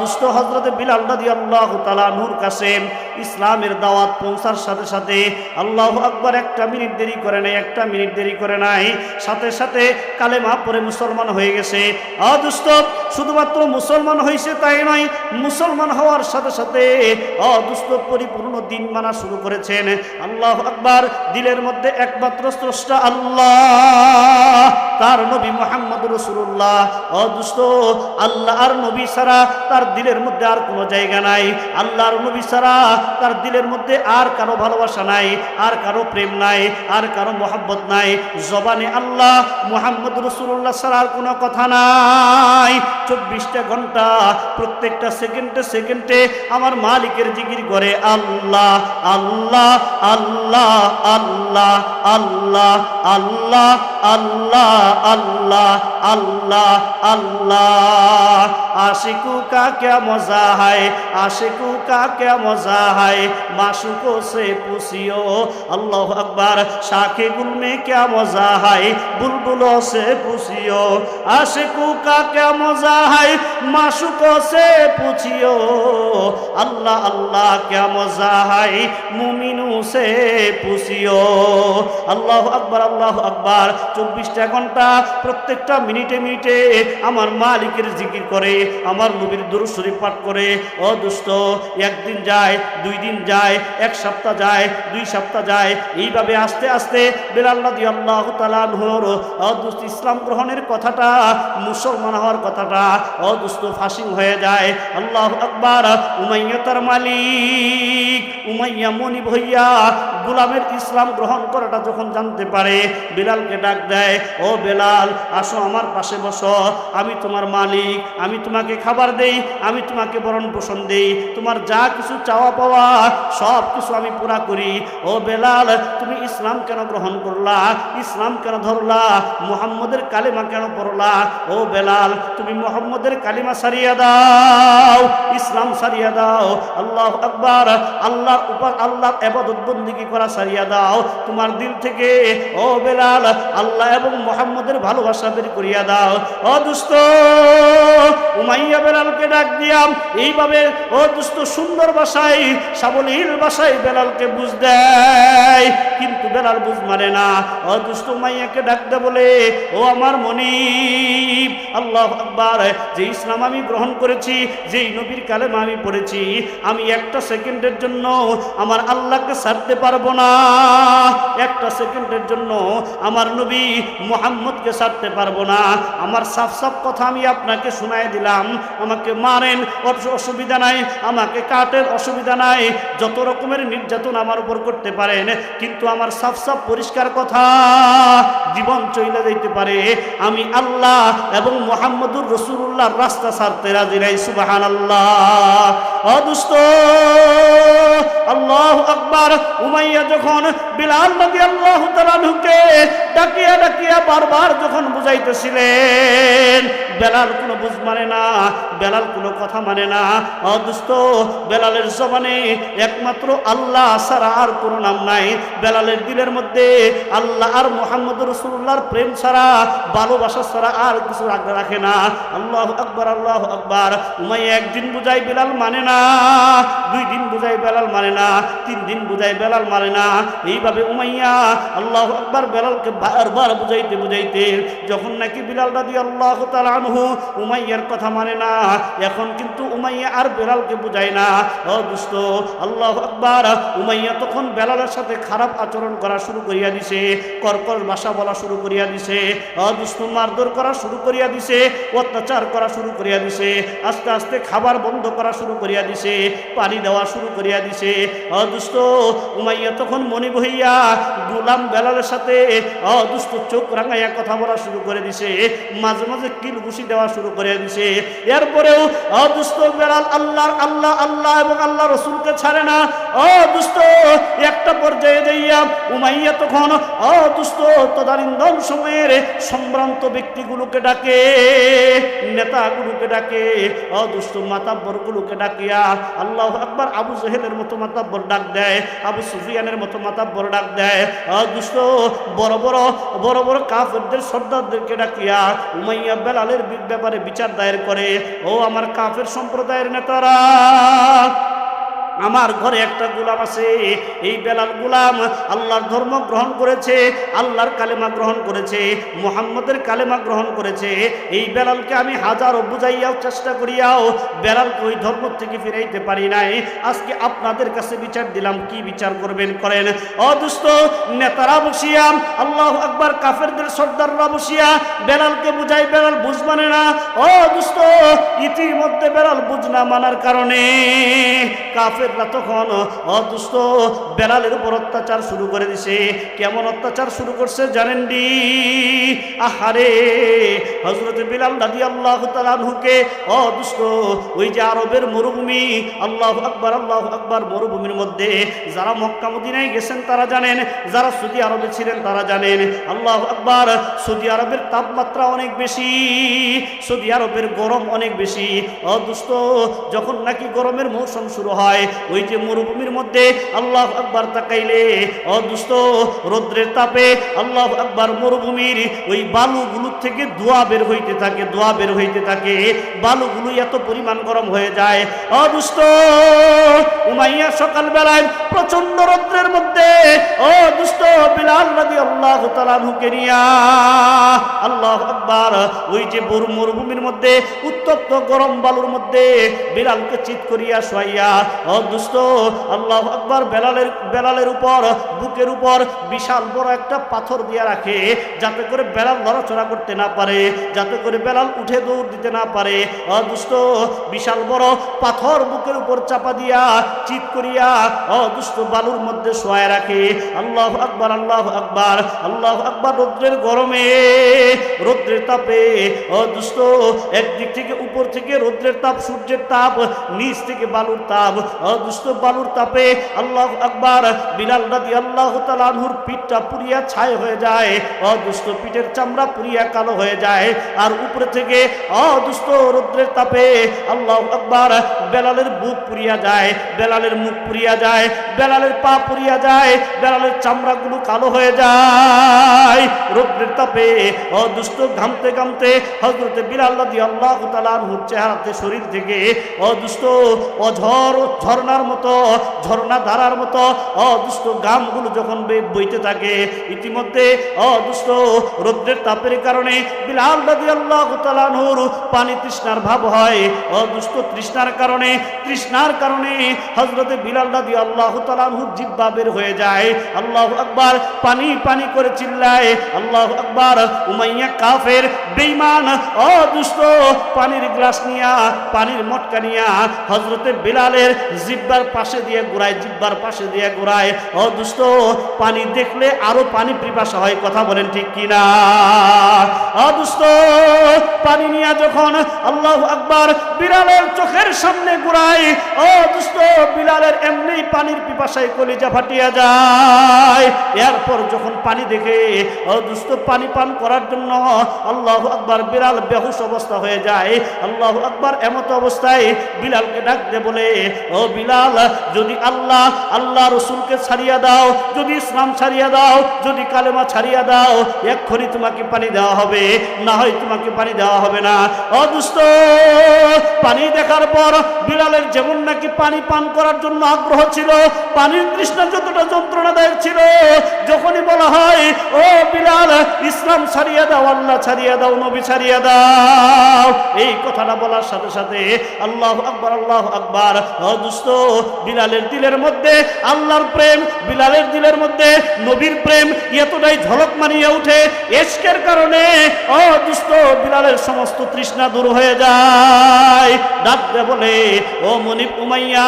দুষ্ট হজরত বিলাল রাদি আল্লাহ তালা নূর কাসেম ইসলামের দাওয়াত পৌঁছার সাথে সাথে আল্লাহ আকবর একটা মিনিট দেরি করে নাই, একটা মিনিট দেরি করে নাই। সাথে সাথে কালেমা পরে মুসলমান হয়ে গেছে। অদুষ্ট শুধুমাত্র মুসলমান হয়েছে তাই নয়, মুসলমান হওয়ার সাথে সাথে অদুষ্ট পরিপূর্ণ দিন মানা শুরু করেছেন। আল্লাহ আকবার দিলের মধ্যে একমাত্র স্রষ্টা আল্লাহ, তার নবী মোহাম্মদ রসুল্লাহ অদুষ্ট আল্লাহ আর নবী ছাড়া তার দিলের মধ্যে আর কোনো জায়গা নাই। আল্লাহর নবী ছাড়া তার দিলের মধ্যে আর কারও ভালোবাসা নাই, আর কারও প্রেম নাই, আর কারও মোহাব্বত নাই। জবানে আল্লাহ মোহাম্মদ রসুল্লাহ আর কোনো কথা নাই। চব্বিশটা ঘণ্টা, প্রত্যেকটা সেকেন্ডে সেকেন্ডে আমার মালিকের জিগির করে, আল্লাহ আল্লাহ আল্লাহ আল্লাহ আল্লাহ আল্লাহ আল্লাহ আল্লাহ আল্লাহ আল্লাহ। আশিকু কাকে মজা হায়, আশিকু কাকে মজা হায়? মাসুকো সে পুষিও, আল্লাহ আকবার। শাখে গুলমে কে মজা হায়, বুলবুল সে পুষিও। আশিকু কাকে মজা হায়, মাসুকো সে পুছিও আল্লাহ আল্লাহ কে মজা হায়, মুমিনু সে পুষিও। আল্লাহ আকবার আল্লাহ আকবার। চব্বিশটা ঘণ্টা প্রত্যেকটা মিনিটে মিনিটে আমার মালিকের জিকির করে, আমার নবীর দুরু শরীফ পাঠ করে। ও দুষ্ট একদিন যায়, দুই দিন যায়, এক সপ্তাহ যায়, দুই সপ্তাহ যায়। এইভাবে আস্তে আস্তে বেলাল্লা দিয়ে আল্লাহ তালানহর অদুস্ত ইসলাম গ্রহণের কথাটা, মুসলমান হওয়ার কথাটা অদুস্ত ফাঁসিং হয়ে যায়। আল্লাহ আকবার, উমাইয়া তার মালিক, উমাইয়া মনি ভইয়া গুলামের ইসলাম গ্রহণ করাটা যখন জানতে পারে, বিলালকে ডাক দেয়, ও বেলাল, আসো আমার পাশে বসো। আমি তোমার মালিক, আমি তোমাকে খাবার দেই, আমি তোমাকে বরণ পোষণ দেই। তোমার যা কিছু চাওয়া পাওয়া, সব কিছু আমি পুরা করি। ও বেলাল, তুমি ইসলাম কেন গ্রহণ করলা? ইসলাম কেন ধরলা? মুহাম্মদের কালিমা কেন পড়লা? ও বেলাল, তুমি মোহাম্মদের কালিমা সারিয়া দাও, ইসলাম সারিয়া দাও। আল্লাহ আকবার, আল্লাহর উপর আল্লাহ এবাদত বন্দিগি করা সারিয়া দাও। তোমার দিল থেকে, ও বেলাল, আল্লাহ এবং মোহাম্মদের ভালোবাসা বের করিয়া দাও। ও দুস্থ উমাইয়া বেলালকে ডাক দিয়াম এইভাবে, ও দুস্থ সুন্দর ভাষায় সাবলীল ভাষায় বেলালকে বুঝ দেয়। কিন্তু বেলাল বুঝ মারে না। ও দুস্থ উমাইয়াকে ডাক দে বলে, ও আমার মনিব, আল্লাহ আকবার, যে ইসলাম আমি গ্রহণ করেছি, যেই নবীর কালেমা আমি পড়েছি, আমি একটা সেকেন্ডের জন্য আমার আল্লাহকে ছাড়তে পারব না। একটা সেকেন্ডের জন্য আমার নবী মোহাম্মদকে ছাড়তে পারব না। আমার সাফ সাফ কথা আমি আপনাকে শোনাই দিলাম। আমাকে মারেন অসুবিধা নাই। আমাকে কাটের অসুবিধা নাই। যত রকমের নির্যাতন আমার উপর করতে পারেন, কিন্তু আমার সাফ সাফ পরিষ্কার কথা জীবন চলে যেতে পারে। আমি আল্লাহ এবং মোহাম্মদুর রসুল্লাহর রাস্তা ছাড়তে রাজি নাই সুবাহান আল্লাহ আল্লাহ যখন বিলাল যখন বুঝাইতেছিলেন, বেলাল কোনো মানে না, বেলাল কোনো কথা মানে বেলালের জবানে একমাত্র আল্লাহ ছাড়া আর কোনো নাম নাই। বেলালের দিলের মধ্যে আল্লাহ আর মোহাম্মদ রসুল্লাহর প্রেম ছাড়া, ভালোবাসা ছাড়া আর কিছু রাখে না। আল্লাহ আকবর, আল্লাহ আকবার। উমাইয়া একদিন বুঝাই বেলাল মানে না দুই দিন বুঝাই বেলাল মানে না, তিন দিন বুঝাই বেলাল মানে না। এইভাবে উমাইয়া আল্লাহ আকবার বেলালকে বারবার বুঝাইতে বুঝাইতে যখন নাকি বিলাল দাদি আল্লাহ আনহু উমাইয়ার কথা মানে না, এখন কিন্তু উমাইয়া আর বেলালকে বুঝায় না। ও দুষ্ট, আল্লাহ আকবার, উমাইয়া তখন বেলালের সাথে খারাপ আচরণ করা শুরু করিয়া দিছে কর্কর ভাষা বলা শুরু করিয়া দিছে, ও দুষ্ট, মারধর করা শুরু করিয়া দিছে, অত্যাচার করা শুরু করিয়া দিছে, আস্তে আস্তে খাবার বন্ধ করা শুরু করিয়া দিছে, পানি দেওয়া শুরু করিয়া দিছে। অদুষ্ট উমাইয়া তখন মনে বহিয়া গুলাম বেলালের সাথে অদুষ্ট চোখ রাঙাইয়া কথা বলা শুরু করে দিছে। মাঝে মাঝে কিল ঘুষি দেওয়া শুরু করে দিছে। এরপরেও অদুষ্ট বেলাল আল্লাহর আল্লাহ আল্লাহ এবং আল্লাহ রসুলকে ছাড়ে না। দুস্থ একটা পর্যায়ে যাইয়া উমাইয়া তখন দুস্থ তদানীন্দন সময়ের সম্ভ্রান্ত ব্যক্তিগুলোকে ডাকে, নেতাগুলোকে ডাকে দুস্থ মাতাব্বরগুলোকে ডাকিয়া আল্লাহ আকবার আবু জহেলের মতো মাতাব্বর ডাক দেয়, আবু সুফিয়ানের মতো মাতাব্বর ডাক দেয়। দুষ্ট, বড় বড় বড় বড় কাফেরদের সর্দারদেরকে ডাকিয়া উমাইয়া বেলালের ব্যাপারে বিচার দায়ের করে। ও আমার কাফের সম্প্রদায়ের নেতারা আমার ঘরে একটা গোলাম আছে। এই বেলাল গোলাম আল্লাহর ধর্ম গ্রহণ করেছে, আল্লাহর কালেমা গ্রহণ করেছে, মোহাম্মদের কালেমা গ্রহণ করেছে। এই বেলালকে আমি হাজারো বুঝাইয়াও চেষ্টা করিয়াও বেলালকে ওই ধর্ম থেকে ফিরাইতে পারি নাই। আজকে আপনাদের কাছে বিচার দিলাম, কি বিচার করবেন করেন? অদুস্থ নেতারা বসিয়া, আল্লাহ আকবার কাফেরদের সর্দাররা বসিয়া বেলালকে বুঝাই বেলাল বুঝ মানে না। ও দুস্থ ইতিমধ্যে বেলাল বুঝ না মানার কারণে কাফেররা তখন অদুস্থ বেলালের উপর অত্যাচার শুরু করে দিছে। কেমন অত্যাচার শুরু করছে জানেন ডি আহারে হজরত বিলাল দাদি আল্লাহ তালানহুকে অদুস্থ ওই যে আরবের মরুভূমি, আল্লাহ আকবার আল্লাহ আকবার মরুভূমির মধ্যে যারা মক্কা মদিনায় গেছেন তারা জানেন, যারা সৌদি আরবে ছিলেন তারা জানেন, আল্লাহ আকবার, সৌদি আরবের তাপমাত্রা অনেক বেশি, সৌদি আরবের গরম অনেক বেশি। অদুস্থ যখন নাকি গরমের মৌসুম শুরু হয় ওই যে মরুভূমির মধ্যে আল্লাহ আকবার তাকাইলে অদুস্ত রৌদ্রের তাপে আল্লাহ আকবার মরুভূমির ওই বালুগুলোর থেকে ধোয়া বের হইতে থাকে, ধোয়া বের হইতে থাকে। বালুগুলো এত পরিমাণ গরম হয়ে যায়। অদুস্ত উমাইয়া সকালবেলায় প্রচণ্ড রৌদ্রের মধ্যে, ও বিলাল নদী আল্লাহ তালানহুকে নিয়া আল্লাহ আকবার, ওই যে বরু মরুভূমির মধ্যে, উত্তপ্ত গরম বালুর মধ্যে চিত করিয়া শোয়াইয়া, ও আল্লাহ বেলালের বেলালের উপর, বুকের উপর বিশাল বড় একটা পাথর দিয়া রাখে, যাতে করে বেলাল নড়াচড়া করতে না পারে, যাতে করে বেলাল উঠে দৌড় দিতে না পারে, ও দুস্থ বিশাল বড় পাথর বুকের উপর চাপা দিয়া চিত করিয়া দুস্থ বালুর মধ্যে শোয়ায় রাখে, আল্লাহ আকবার, আল্লাহ আকবার, আল্লাহ আকবার রৌদ্রের গরমে, রৌদ্রের তাপে দুস্থ একদিক থেকে উপর থেকে রৌদ্রের তাপ, সূর্যের তাপ, নিচ থেকে বালুর তাপ দুস্থ বালুর তাপে আল্লাহ আকবার বিলাল রাদি আল্লাহ তালানহুর পিঠটা পুরিয়া ছাই হয়ে যায় দুস্থ পিঠের চামড়া পুরিয়া কালো হয়ে যায় আর উপরে থেকে দুস্থ রৌদ্রের তাপে আল্লাহ আকবার বেলালের বুক পুরিয়া যায়, বেলালের মুখ পুরিয়া যায়, বেলালের পা পুরিয়া যায়, বেলালের চামড়াগুলো কালো হয়ে যায়। রৌদ্রের তাপে ও দুষ্ট ঘামতে ঘামতে হজরতে বিলাল রাদি আল্লাহ তালানহুর চেহারাতে শরীর থেকে ও দুষ্ট অঝর, ঝর্ণার মতো, ঝর্ণা ধারার মতো ও দুষ্ট গামগুলো যখন বইতে থাকে, ইতিমধ্যে ও দুষ্ট রৌদ্রের তাপের কারণে বিলাল রাদি আল্লাহ তালানহুর পানি তৃষ্ণার ভাব হয়। ও দুষ্ট তৃষ্ণার কারণে তৃষ্ণার কারণে হজরতে বিলাল রাদি আল্লাহ তালানহুর জিব্বা বের হয়ে যায়। আল্লাহ আকবার। পানি পানি করে চিল্লায়, আল্লাহ আকবার, উমাইয়া কাফের বেইমান ও দুষ্ট, পানির গ্লাস নিয়া, পানির মটকা নিয়া হজরতে বিলালের জিব্বার পাশে দিয়ে ঘুরায়, জিব্বার পাশে দিয়ে ঘুরায়, ও দুষ্ট, পানি দেখলে আরও পানি পিপাসা হয়, কথা বলেন ঠিক কিনা? ও দুষ্ট, পানি নিয়া যখন আল্লাহ আকবার বিড়ালের চোখের সামনে ঘুরায়, ও দুষ্ট, বিলালের এমনি পানির পিপাসায় কলিজা ফাটিয়া যায় এরপর যখন পানি দেখে দুষ্ট, পানি পান করার জন্য আল্লাহ আকবার বিড়াল বেহুশ অবস্থা হয়ে যায়। আল্লাহ আকবার এমত অবস্থায় বিলালকে ডাক দে বলে, ও বিলাল, যদি আল্লাহ আল্লাহ রসুলকে ছাড়িয়া দাও, যদি ইসলাম ছাড়িয়া দাও, যদি কালেমা ছাড়িয়া দাও, এক্ষুনি তোমাকে পানি দেওয়া হবে। না হয় তোমাকে পানি দেওয়া হবে না। দুষ্ট, পানি দেখার পর বিলালের যেমন নাকি পানি পান করার জন্য আগ্রহ ছিল, পানির তৃষ্ণা যতটা যন্ত্রণাদায়ক ছিল, যখনই বলা হয়, ও বিলাল, ইসলাম ছাড়িয়ে দাও, আল্লাহ ছাড়িয়ে দাও, নবী ছাড়িয়ে দাও। এই কথাটা বলার সাথে সাথে আল্লাহ আকবার আল্লাহ আকবার। ও দুস্থ বিলালের দিলের মধ্যে আল্লাহর প্রেম, বিলালের দিলের মধ্যে নবীর প্রেম এতটাই ঝলক মারিয়ে উঠে এসকের কারণে, ও দুস্থ বিলালের সমস্ত তৃষ্ণা দূর হয়ে যায়। ডাক দে বলে ও মনিব উমাইয়া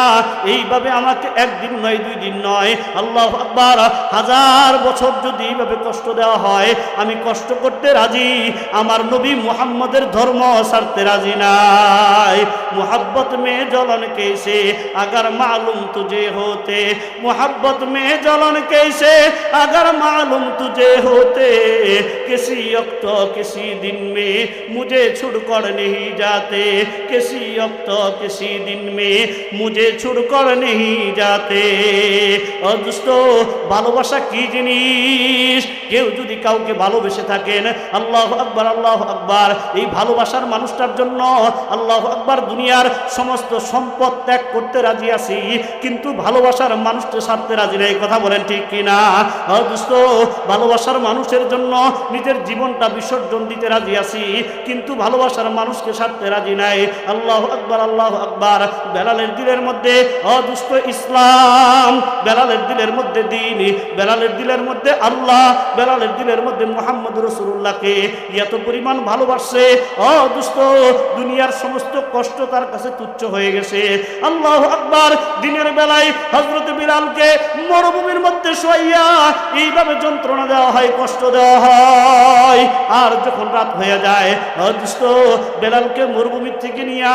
এইভাবে আমাকে একদিন নয় দুই দিন নয় আল্লাহ আকবার হাজার বছর যদি এইভাবে কষ্ট দেওয়া হয় আমি কষ্ট করতে রাজি আমার নবী মুহাম্মদের ধর্ম ছাড়তে রাজি নাই मोहब्बत में जलन कैसे अगर मालूम तुझे होते मोहब्बत में जलन कैसे अगर मालूम तुझे होते किसी वक्त किसी दिन में मुझे छुड़कर नहीं जाते किसी वक्त किसी दिन में मुझे छुड़कर नहीं जाते और दोस्तों ভালোবাসা কি জিনিস কেউ যদি কাউকে ভালোবেসে থাকেন আল্লাহ আকবার আল্লাহ আকবার এই ভালোবাসার মানুষটার জন্য আল্লাহ আকবার দুনিয়ার সমস্ত সম্পদ ত্যাগ করতে রাজি আছি কিন্তু ভালোবাসার মানুষকে ছাড়তে রাজি নেই কথা বলেন ঠিক কিনা দোস্ত ভালোবাসার মানুষের জন্য নিজের জীবনটা বিসর্জন দিতে রাজি আছি কিন্তু ভালোবাসার মানুষকে ছাড়তে রাজি নাই আল্লাহ আকবার আল্লাহ আকবার বেলালের দিলের মধ্যে, অদুষ্ট ইসলাম, বেলালের দিলের মধ্যে দিন, বেলালের দিলের মধ্যে আল্লাহ, বেলালের দিলের মধ্যে মোহাম্মদ রসুল্লাহকে এত পরিমাণ ভালোবাসছে, অদুষ্ট, দুনিয়ার সমস্ত কষ্ট তার কাছে তুচ্ছ হয়ে গেছে। আল্লাহ আকবার, দিনের বেলায় হজরত বিড়ালকে মরুভূমির মধ্যে শোয়াইয়া এইভাবে যন্ত্রণা দেওয়া হয়, কষ্ট দেওয়া হয়। আর যখন রাত হয়ে যায়, অদুষ্ট, বেলালকে মরুভূমির থেকে নিয়া,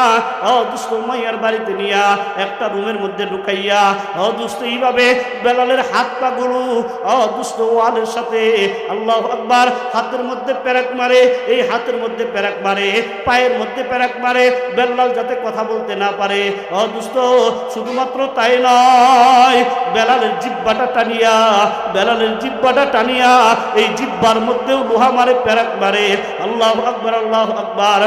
অদুষ্ট মাইয়ার বাড়িতে নিয়া একটা রুমের মধ্যে ঢুকাইয়া, অদুষ্ট এইভাবে বেলালের হাত পা গুরু, অদুষ্ট ওয়ালের সাথে আল্লাহ আকবার হাতের মধ্যে প্যারাক মারে, এই হাতের মধ্যে প্যারাক মারে, পায়ের মধ্যে প্যারাক মারে, বেলাল যাতে কথা বলতে না পারে, অদুষ্ট শুধুমাত্র তাই নয়, বেলালের জিব্বাটা টানিয়া, বেলালের জিব্বাটা টানিয়া, এই জিব্বার মধ্যেও লোহা মারে প্যারাক মারে। আল্লাহ আকবার আল্লাহ আকবার।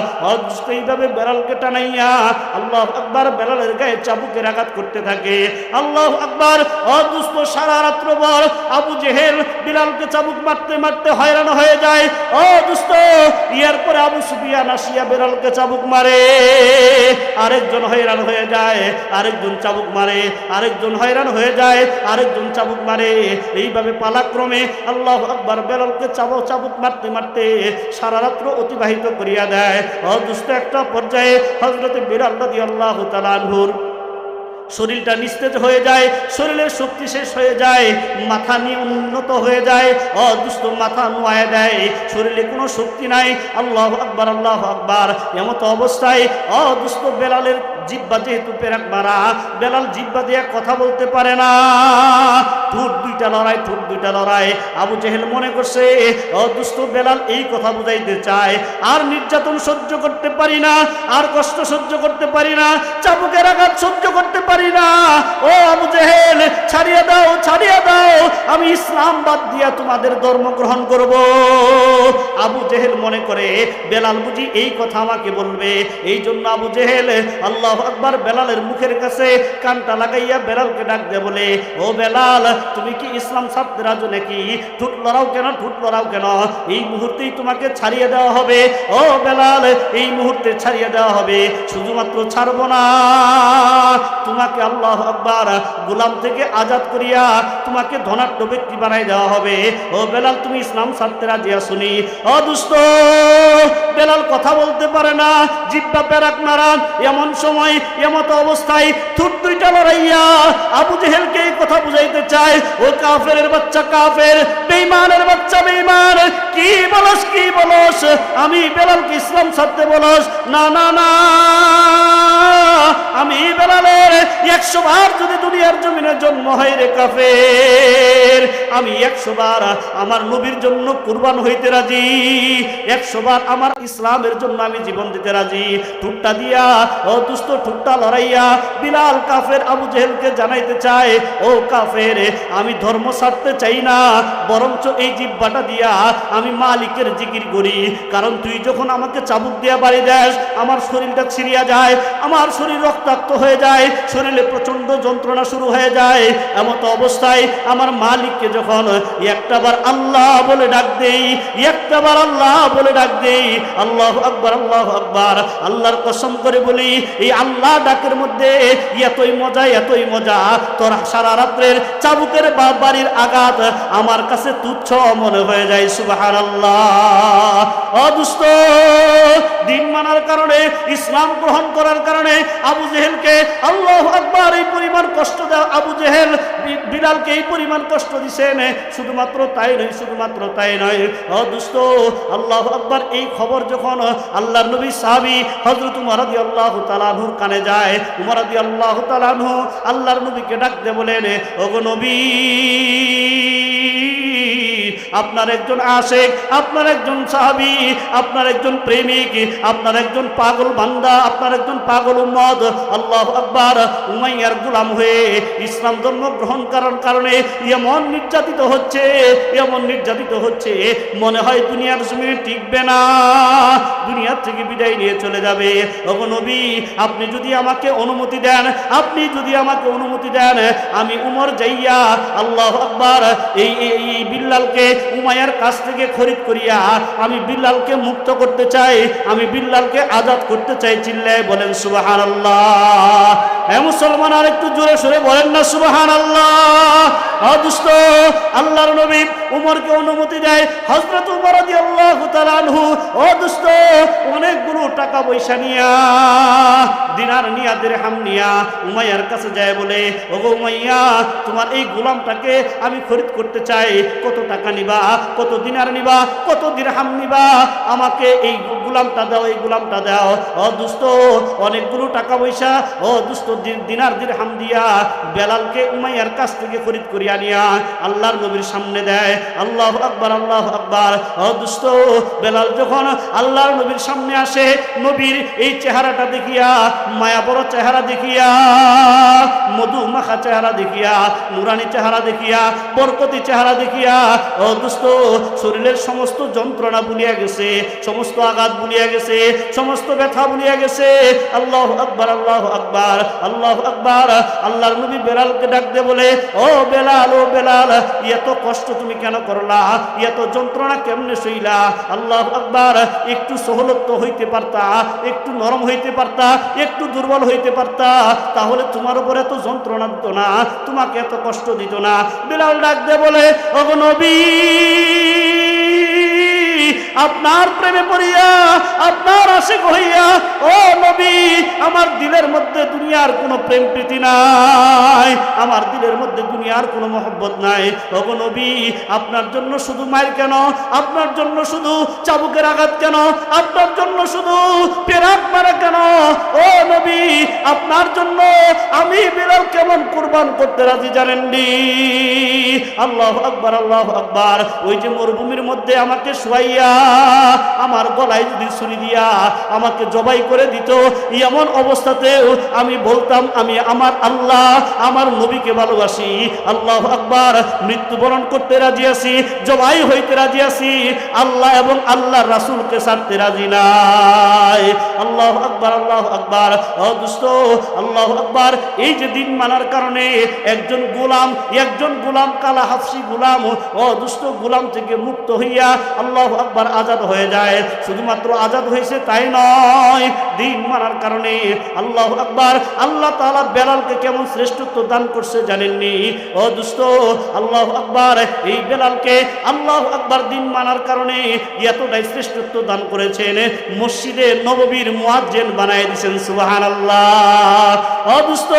এইভাবে বেলালকে টানাইয়া আল্লাহ আকবার বেলালের গায়ে চাবুকের আঘাত করতে থাকে। আল্লাহ আকবর অদুষ্ট সারা রাত্র বল আবু জেহেল বিলালকে চাবুক মারতে মারতে হয়রান হয়ে যায়। দুষ্ট ইয়ার পরে আবু সুফিয়ান আসিয়া বেলালকে চাবুক মারে। আরেকজন হয়রান হয়ে যায়, আরেকজন চাবুক মারে। আরেকজন হয়রান হয়ে যায়, আরেকজন চাবুক মারে। এইভাবে পালাক্রমে আল্লাহ আকবর আকবার বেলালকে চাবুক চাবুক মারতে মারতে সারা রাত্র অতিবাহিত করিয়া দেয়। অদুষ্ট একটা পর্যায়ে হজরতে বিরাল রাদি আল্লাহ তালানহুর শরীরটা নিস্তেজ হয়ে যায়, শরীরের শক্তি শেষ হয়ে যায়, মাথা নিয়ে উন্নত হয়ে যায় অদুষ্ট মাথা নোয়ায় দেয়, শরীরে কোনো শক্তি নাই, আল্লাহ আকবার আল্লাহ আকবার, এমতো অবস্থায় অদুষ্ট বেলালের জিব্বা যেহেতু পেরাক মারা, বেলাল জিব্বা দিয়ে কথা বলতে পারে না। ঠুট দুইটা লড়াই, ঠুট দুইটা লড়াই। আবু জেহেল মনে করছে অদুষ্ট বেলাল, এই কথা বুঝাইতে চায়। আর নির্যাতন সহ্য করতে পারি না, আর কষ্ট সহ্য করতে পারি না, চাবুকের আঘাত সহ্য করতে পারি না। ও আবু জেহেল, ছাড়িয়ে দাও ছাড়িয়ে দাও, আমি ইসলাম বাদ দিয়া তোমাদের ধর্ম গ্রহণ করব। আবু জেহেল মনে করে, বেলাল বুঝি এই কথা আমাকে বলবে। এই জন্য আবু জেহেল, আল্লাহ আকবার বেলালের মুখের কাছে কানটা লাগাইয়া বেলালকে ডাক দে বলে, ও বেলাল, তুমি কি ইসলাম নাকি? ঠুট লড়াও কেন, ঠুট লড়াও কেন? এই মুহূর্তেই তোমাকে ছাড়িয়ে দেওয়া হবে। ও বেলাল, এই মুহূর্তে ছাড়িয়ে দেওয়া হবে। শুধুমাত্র ছাড়বো না। তোমাকে আল্লাহ আকবার গোলাম থেকে আজাদ করিয়া তোমাকে ধনাঢ্য ব্যক্তি বানাই দেওয়া হবে। ও বেলাল, তুমি ইসলাম ছাড়তে রাজি আসুনি অদুষ্ট বেলাল কথা বলতে পারে না। জিব্বা পেরাক মারা, এমন সময় এমত অবস্থায় থুট লড়াইয়া আবু জেহেলকে কথা বুঝাইতে চায়, ও কাফের বাচ্চা কাফের বেইমানের বাচ্চা বেইমান কি বলস কি বলস? আমি বেলালকে ইসলাম ছাড়তে বলস? না না না, আমি বেলালের একশো বার যদি দুনিয়ার জমিনে জন্ম হয় রে কাফের, আমি একশো বার আমার নবীর জন্য কুরবান হইতে রাজি, একশো বার আমার ইসলামের জন্য আমি জীবন দিতে রাজি। ঠুকটা দিয়া দুস্থ ঠুকটা লড়াইয়া বিলাল কাফের আবু জেহেলকে জানাইতে চায়, ও কাফের, আমি ধর্ম ছাড়তে চাই না, বরঞ্চ এই জিব্বাটা দিয়া আমি মালিকের জিকির করি। কারণ তুই যখন আমাকে চাবুক দিয়া বাড়ি দেস, আমার শরীরটা ছিঁড়িয়া যায়, আমার শরীর রক্তাক্ত হয়ে যায়, শরীরে প্রচণ্ড যন্ত্রণা শুরু হয়ে যায়। এমত অবস্থায় আমার মালিককে যখন একটাবার আল্লাহ বলে ডাক দেই, একটাবার আল্লাহ বলে ডাক দেই, আল্লাহ আকবার আল্লাহ আকবার, আল্লাহর কসম করে বলি, এই আল্লাহ ডাকের মধ্যে, এতই মজা এতই মজা, তোর সারা রাত্রের চাবুকের বাড়ির আঘাত আমার কাছে তুচ্ছ মনে হয়ে যায় সুবাহান আল্লাহ অদুষ্ট, দিন মানার কারণে, ইসলাম গ্রহণ করার কারণে, আবু জেহেলকে আল্লাহ আকবার এই পরিমাণ কষ্ট দেওয়া আবু জেহেল, বি- বিলালকে এই পরিমাণ কষ্ট দিছেন, শুধুমাত্র তাই নয়, শুধুমাত্র তাই নয়। অদুষ্ট, আল্লাহ আকবার এই খবর যখন আল্লাহর নবী সাহাবি হজরত উমারদি আল্লাহ কানে যায়। উমর আদি আল্লাহ তালানহু আল্লাহর নবীকে ডাকতে বলেন ওগো নবী! আপনার একজন আশেক, আপনার একজন সাহাবি, আপনার একজন প্রেমিক, আপনার একজন পাগল বান্দা, আপনার একজন পাগল উম্মদ আল্লাহ আকবার, উমাইয়ার গোলাম হয়ে ইসলাম ধর্ম গ্রহণ করার কারণে এমন নির্যাতিত হচ্ছে, এমন নির্যাতিত হচ্ছে, মনে হয় দুনিয়ার জমিনে টিকবে না দুনিয়ার থেকে বিদায় নিয়ে চলে যাবে। নবী, আপনি যদি আমাকে অনুমতি দেন, আপনি যদি আমাকে অনুমতি দেন, আমি উমর যাইয়া আল্লাহ আকবার এই এই বিল্লালকে উমায়ার কাছ থেকে খরিদ করিয়া আমি বিল্লালকে মুক্ত করতে চাই। আমি বিল্লালকে আজাদ করতে চাই, চিল্লায় বলেন সুবাহান আল্লাহ হ্যাঁ মুসলমান, আর একটু জোরে সরে বলেন না সুবাহান আল্লাহ অদুষ্ট আল্লাহর নবী উমরকে অনুমতি দেয়। হজরত উমর আল্লাহ অদুষ্ট অনেকগুলো টাকা পয়সা নিয়া, দিনার নিয়া দিরহাম নিয়া উমাইয়ার কাছে যায় বলে, ওগো উমাইয়া, তোমার এই গোলামটাকে আমি খরিদ করতে চাই। কত টাকা নিবা? কত দিনার নিবা, কত দিরহাম নিবা, আমাকে এই গোলামটা দাও, এই গোলামটা দাও। ও দুস্থ অনেকগুলো টাকা পয়সা, ও দুস্থ দিনার দিরহাম দিয়া বেলালকে উমাইয়ার কাছ থেকে খরিদ করিয়া নিয়া আল্লাহর নবীর সামনে দেয়। আল্লাহ আকবার আল্লাহ আকবার। ও দুস্থ বেলাল যখন আল্লাহর নবীর সামনে আসে, নবীর এই চেহারাটা দেখিয়া মায়া বড় চেহারা দেখিয়া মধু মাখা চেহারা দেখিয়া, নুরানি চেহারা দেখিয়া, বরকতি চেহারা দেখিয়া, ও দুস্থ শরীরের সমস্ত যন্ত্রণা বুলিয়া গেছে, সমস্ত আঘাত বুলিয়া গেছে, সমস্ত ব্যথা বুলিয়া গেছে। আল্লাহ আকবার আল্লাহ আকবার আল্লাহ আকবার। আল্লাহর নবী বেলালকে ডাক দে বলে, ও বেলাল ও বেলাল, এত কষ্ট তুমি কেন করলা? এত যন্ত্রণা কেমনে সইলা? আল্লাহ আকবার, একটু সহলত্ব হইতে পারতা, একটু নরম হইতে পারতা, একটু দুর্বল হইতে পারতা, তাহলে তোমার উপর এত যন্ত্রণা দিত না, তোমাকে এত কষ্ট দিত না। বেলাল ডাক দে বলে নবী আপনার প্রেমে পড়িয়া আপনার আশিক হইয়া ও নবী, আমার দিলের মধ্যে দুনিয়ার কোনো প্রেম প্রীতি নাই, আমার দিলের মধ্যে দুনিয়ার কোনো মহব্বত নাই। ওগো নবী, আপনার জন্য শুধু মায়ের কেন? আপনার জন্য শুধু চাবুকের আঘাত কেন? আপনার জন্য শুধু পেরাক মারা কেন? ও নবী, আপনার জন্য আমি বিড়াল কেমন কুরবান করতে রাজি জানেননি? আল্লাহ আকবার আল্লাহ আকবার। ওই যে মরুভূমির মধ্যে আমাকে শুয়াইয়া, আমার গলায় যদি ছুরি দিয়া আমাকে জবাই করে দিত এমন অবস্থাতেও আমি বলতাম, আমি আমার আল্লাহ, আমার নবীকে ভালোবাসি। আল্লাহ আকবার, মৃত্যুবরণ করতে রাজি আছি, জবাই হইতে রাজি আছি। আল্লাহ এবং আল্লাহ রাসূলকে ছাড়তে রাজি নাই। আল্লাহ আকবার আল্লাহ আকবার। দুস্থ আল্লাহ আকবার। এই যে দিন মানার কারণে একজন গোলাম একজন গোলাম কালা হাফসি গোলাম, ও দুষ্ট গোলাম থেকে মুক্ত হইয়া আল্লাহ আকবার আজাদ হয়ে যায়। শুধুমাত্র আজাদ হয়েছে তাই নয়, দিন মানার কারণে আল্লাহ আকবার, আল্লাহ তাআলা বেলালকে কেমন শ্রেষ্ঠত্ব দান করছে জানেননি? ও দুষ্ট, আল্লাহ আকবার, এই বেলালকে আল্লাহ আকবার দিন মানার কারণে এতটাই শ্রেষ্ঠত্ব দান করেছেন। মসজিদে নববীর মুয়াজ্জেন বানায় দিয়েছেন সুবাহান আল্লাহ ও দুষ্ট,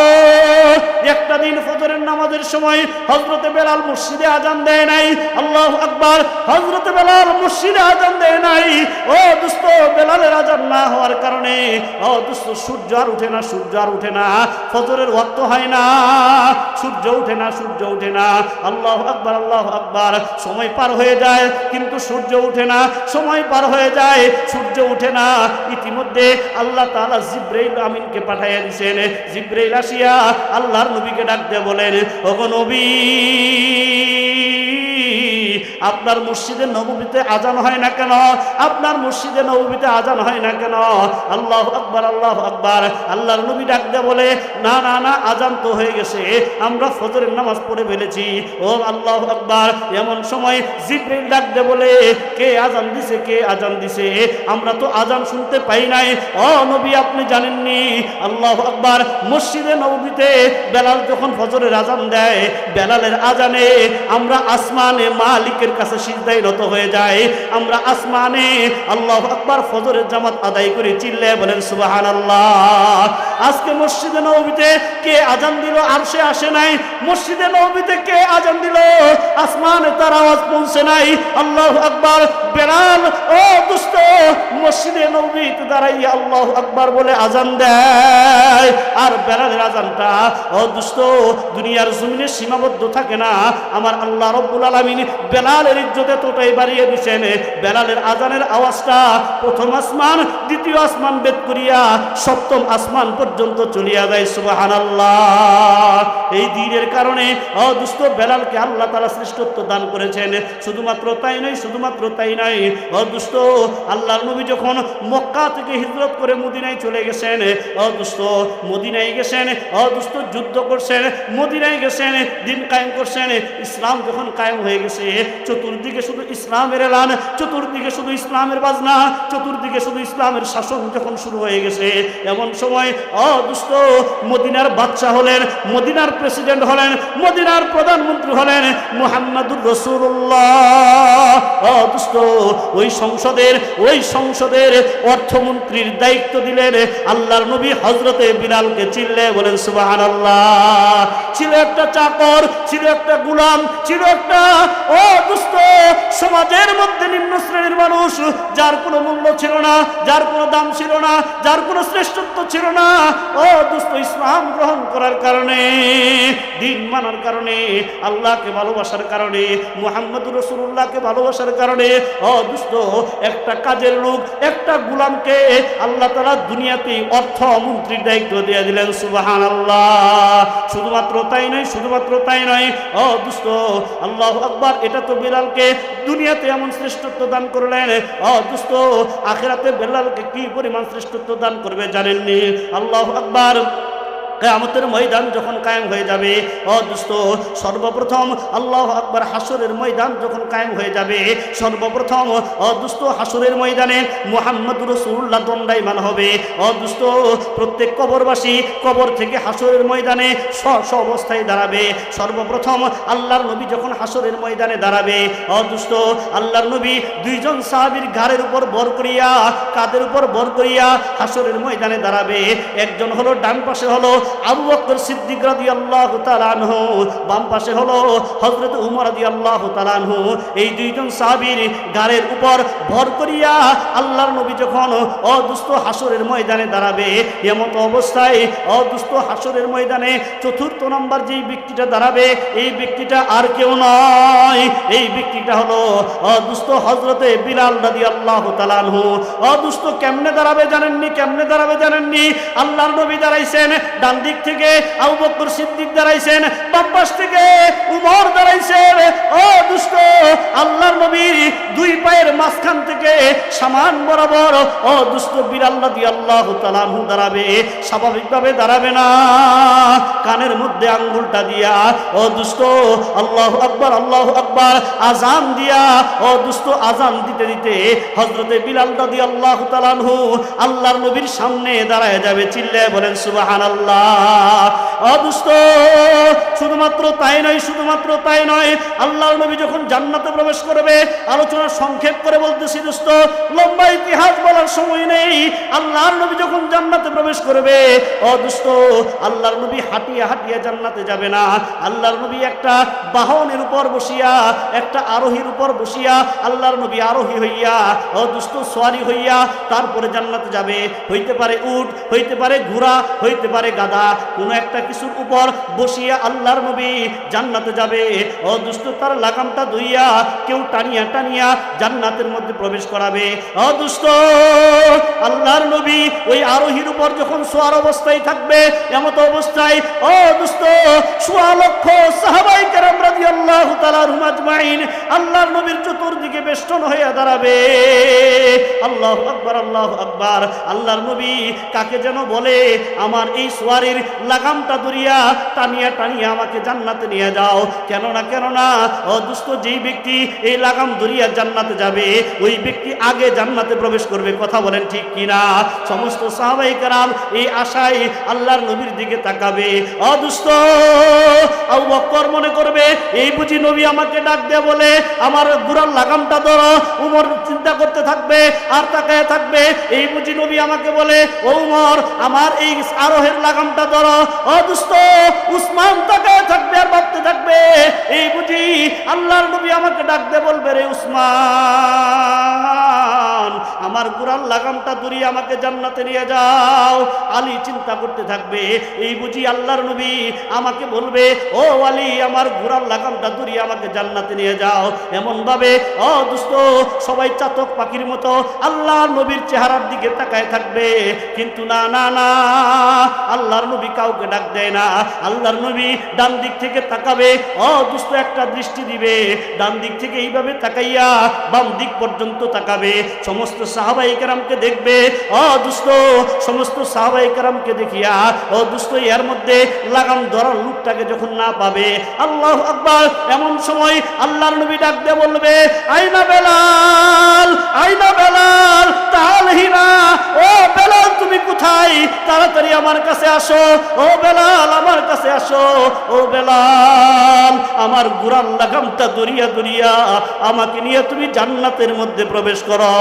একটা দিন ফজরের নামাজের সময় হজরতে বেলাল মসজিদে আজান দেয় নাই, আল্লাহ আকবার হজরতে বেলাল মসজিদে আজান দেয় নাই। ও দুস্থ বেলালের আজান না হওয়ার কারণে ও দুস্থ সূর্য আর উঠে না, সূর্য আর উঠে না, ফজরের ওয়াক্ত হয় না, সূর্য উঠে না, সূর্য উঠে না, আল্লাহ আকবার আল্লাহ আকবার, সময় পার হয়ে যায়, কিন্তু সূর্য উঠে না, সময় পার হয়ে যায়, সূর্য উঠে না, ইতিমধ্যে আল্লাহ তাআলা জিব্রাইল আমিনকে পাঠাইয়া দিয়েছেন জিব্রাইল আসিয়া আল্লাহর নবীকে ডাকতে বলেন, ওগো নবী আপনার মসজিদে নবমীতে আজান হয় না কেন? আপনার মসজিদে নবমীতে আজান হয় না কেন? আল্লাহ আকবার আল্লাহ আকবার। আল্লাহর নবী ডাক দিয়ে বলে, না না না, আজান তো হয়ে গেছে। আমরা ফজরের নামাজ পড়ে ফেলেছি। ও আল্লাহ আকবার। এমন সময় জিব্রিল ডাক দিয়ে বলে, কে আজান দিছে, কে আজান দিছে? আমরা তো আজান শুনতে পাই নাই। ও নবী, আপনি জানেননি? আল্লাহ আকবার। মসজিদে নবীতে বেলাল যখন ফজরের আজান দেয়, বেলালের আজানে আমরা আসমানে মালিকের কাছে সিজদাই নত হয়ে যায়। আমরা আসমানে আল্লাহ আকবার ফজরের জামাত আদায় করে চিল্লে বলেন সুবাহান আল্লাহ আজকে মসজিদে নবীতে কে আজান দিল আর সে আসে নাই? মসজিদে নবীতে কে আজান দিল? আসমানে তার আওয়াজ পৌঁছে নাই। আল্লাহ আকবার, বেলাল, ও দুষ্ট মসজিদে নবীতে দাঁড়াইয়া আল্লাহ আকবার বলে আজান দেয়। আর বেলালের আজানটা, ও দুষ্ট দুনিয়ার জমিনে সীমাবদ্ধ থাকে না। আমার আল্লাহ রব্বুল আলমিন বেলালের ইজ্জতে তোটাই বাড়িয়ে দিছেন। বেলালের আজানের আওয়াজটা, প্রথম আসমান, দ্বিতীয় আসমান বেদ করিয়া সপ্তম আসমান পর্যন্ত চলিয়া যায় সুবাহান এই দিনের কারণে, অদুষ্ট বেলালকে আল্লাহ তারা শ্রেষ্ঠত্ব দান করেছেন। শুধুমাত্র তাই নয়, শুধুমাত্র তাই নয়, অদুষ্ট আল্লাহর নবী যখন মক্কা থেকে হিজরত করে মদিনায় চলে গেছেন, অদুষ্ট মদিনায় গেছেন, অদুষ্ট যুদ্ধ করছেন, মদিনায় গেছেন, দিন কায়েম করছেন, ইসলাম যখন কায়েম হয়ে গেছে চতুর্দিকে শুধু ইসলামের এলান, চতুর্দিকে শুধু ইসলামের বাজনা, চতুর্দিকে শুধু ইসলামের শাসন যখন শুরু হয়ে গেছে, এমন সময় অদুষ্ট মদিনার বাচ্চা হলেন, মদিনার প্রেসিডেন্ট হলেন, মদিনার প্রধানমন্ত্রী হলেন মুহাম্মাদুর রসুল্লাহ অদুষ্ট ওই সংসদের ওই সংসদের অর্থমন্ত্রীর দায়িত্ব দিলেন, আল্লাহর নবী হজরতে বিলালকে চিনলে বলেন সুবাহান আল্লাহ ছিল একটা চাকর, ছিল একটা গুলাম, ছিল একটা, ও দুস্থ সমাজের মধ্যে নিম্ন শ্রেণির মানুষ, যার কোনো মূল্য ছিল না, যার কোনো দাম ছিল না, যার কোনো শ্রেষ্ঠত্ব ছিল না, ও দুস্থ ইসলাম গ্রহণ করার কারণে, দিন মানার কারণে, আল্লাহকে ভালোবাসার কারণে, মুহাম্মদ রসুল্লাহকে ভালোবাসার কারণে, ও দুস্থ একটা কাজের লোক, একটা গুলামকে আল্লাহ তালা দুনিয়াতে অর্থ, মন্ত্রীর দায়িত্ব দিয়ে দিলেন সুবাহান আল্লাহ শুধুমাত্র তাই নয়, শুধুমাত্র তাই নয়, ও দুস্থ আল্লাহ আকবার, এটা তো বেলালকে দুনিয়াতে এমন শ্রেষ্ঠত্ব দান করলেন। ও দুস্থ, আখেরাতে বেলালকে কি পরিমাণ শ্রেষ্ঠত্ব দান করবে জানেননি? আল্লাহ আকবার। কেয়ামতের ময়দান যখন কায়েম হয়ে যাবে অদুস্ত সর্বপ্রথম আল্লাহ আকবর হাসরের ময়দান যখন কায়েম হয়ে যাবে, সর্বপ্রথম অদুস্ত হাসরের ময়দানে মোহাম্মদ রসুল্লাহ দণ্ডায়মান হবে। অদুস্ত প্রত্যেক কবরবাসী কবর থেকে হাসরের ময়দানে স্ব স্ব অবস্থায় দাঁড়াবে। সর্বপ্রথম আল্লাহর নবী যখন হাসরের ময়দানে দাঁড়াবে অদুস্ত আল্লাহর নবী দুইজন সাহাবির ঘাড়ের উপর বর করিয়া কাদের উপর বর করিয়া হাসরের ময়দানে দাঁড়াবে। একজন হলো, ডান পাশে হলো আবু বকর সিদ্দিক বাম পাশে হলো উমর এই দুইজন উপর ভর করিয়া আল্লাহর নবী যখন হাসরের ময়দানে দাঁড়াবে এমত অবস্থায় হাসরের ময়দানে চতুর্থ নম্বর যেই ব্যক্তিটা দাঁড়াবে, এই ব্যক্তিটা আর কেউ নয়। এই ব্যক্তিটা হলো অদুস্ত হজরতে বিলাল রাদিয়াল্লাহু তাআলা আনহু। অদুস্ত কেমনে দাঁড়াবে জানেননি? কেমনে দাঁড়াবে জানেননি? আল্লাহর নবী দাঁড়াইছেন, ডান দিক থেকে আবু বকর সিদ্দিক দাঁড়াইছেন, বাম থেকে উমর দাঁড়াইছেন। ও দুষ্ট, আল্লাহর নবীর দুই পায়ের মাঝখান থেকে সামান বরাবর, ও দুষ্ট বিরাল্লা দিয়ে আল্লাহ তালাহু দাঁড়াবে, স্বাভাবিকভাবে দাঁড়াবে না। কানের মধ্যে আঙ্গুলটা দিয়া, ও দুষ্ট, আল্লাহ আকবার আল্লাহ আকবার আজান দিয়া, ও দুষ্ট আজান দিতে দিতে হজরতে বিলাল দাদি আল্লাহ তালানহু আল্লাহর নবীর সামনে দাঁড়ায় যাবে চিল্লে বলেন সুবাহান আল্লাহ অদুষ্ট শুধুমাত্র তাই নয়, শুধুমাত্র তাই নয়, আল্লাহর নবী যখন জান্নাতে প্রবেশ করবে, আলোচনা সংক্ষেপ করে বলতেছি লম্বা ইতিহাস বলার সময় নেই। নবী যখন জান্নাতে প্রবেশ করবে অদুষ্ট আল্লাহর নবী হাঁটিয়া হাঁটিয়া জান্নাতে যাবে না। আল্লাহর নবী একটা বাহনের উপর বসিয়া, একটা আরোহীর উপর বসিয়া, আল্লাহর নবী আরোহী হইয়া অদুষ্ট সোয়ারি হইয়া, তারপরে জান্নাতে যাবে। হইতে পারে উট, হইতে পারে ঘোড়া, হইতে পারে গাদা কোন একটা কিছুর উপর বসিয়া আল্লাহর নবী জান্নাতে যাবে। অদুষ্ট তার লাগামটা ধুইয়া কেউ টানিয়া টানিয়া জান্নাতের মধ্যে প্রবেশ করাবে। ও দুষ্ট আল্লাহর নবী ওই আরোহীর উপর যখন শোয়ার অবস্থায় থাকবে, এমত অবস্থায় ও দুষ্ট সোয়া লক্ষ সাহাবাই কেরাম রাজি আল্লাহ তালার হুমাজমাইন আল্লাহর নবীর চতুর্দিকে বেষ্টন হইয়া দাঁড়াবে। আল্লাহ আকবার আল্লাহ আকবার। আল্লাহর নবী কাকে যেন বলে, আমার এই সোয়ার বাড়ির লাগামটা ধরিয়া টানিয়া টানিয়া আমাকে জান্নাতে নিয়ে যাও। কেননা কেননা, অদুস্থ যেই ব্যক্তি এই লাগাম ধরিয়া জান্নাতে যাবে, ওই ব্যক্তি আগে জান্নাতে প্রবেশ করবে, কথা বলেন ঠিক কিনা? সমস্ত সাহাবাই কারাম এই আশাই আল্লাহর নবীর দিকে তাকাবে। অদুস্থ আউ বক্কর মনে করবে, এই বুঝি নবী আমাকে ডাক দেয় বলে, আমার গুড়ার লাগামটা ধরো, উমর চিন্তা করতে থাকবে, আর তাকায় থাকবে। এই বুঝি নবী আমাকে বলে, ও উমর, আমার এই আরোহের লাগাম ঘণ্টা ধরো। অদুস্ত উসমান তাকে থাকবে আর ভাবতে থাকবে। এই বুঝি আল্লাহর নবী আমাকে ডাকতে বলবে রে উসমান, আমার গুড়ার লাগামটা দূরিয়ে আমাকে জান্নাতে নিয়ে যাও। আলী চিন্তা করতে থাকবে। এই বুঝি আল্লাহর নবী আমাকে বলবে, ও আলী, আমার ঘোড়ার লাগামটা দূরিয়ে আমাকে জান্নাতে নিয়ে যাও। এমনভাবে, ও দুস্ত সবাই চাতক পাখির মতো আল্লাহর নবীর চেহারার দিকে তাকায় থাকবে। কিন্তু না না না আল্লাহ আল্লাহর নবী কাউকে ডাক দেয় না। আল্লাহর নবী ডান দিক থেকে তাকাবে, অদুষ্ট একটা দৃষ্টি দিবে। ডান দিক থেকে এইভাবে তাকাইয়া বাম দিক পর্যন্ত তাকাবে। সমস্ত সাহাবাহিকেরামকে দেখবে, অদুষ্ট সমস্ত সাহাবাহিকেরামকে দেখিয়া, অদুষ্ট ইয়ার মধ্যে লাগাম ধরার লোকটাকে যখন না পাবে, আল্লাহ আকবর, এমন সময় আল্লাহর নবী ডাক দিয়ে বলবে, আইনা বেলাল আইনা বেলাল, তাহলে হিনা, ও বেলাল, তুমি কোথায়? তাড়াতাড়ি আমার কাছে আস। আসো, ও বেলাল, আমার কাছে আসো। ও বেলাল, আমার গুরান লাগামটা দরিয়া দরিয়া, আমাকে নিয়ে তুমি জান্নাতের মধ্যে প্রবেশ করো।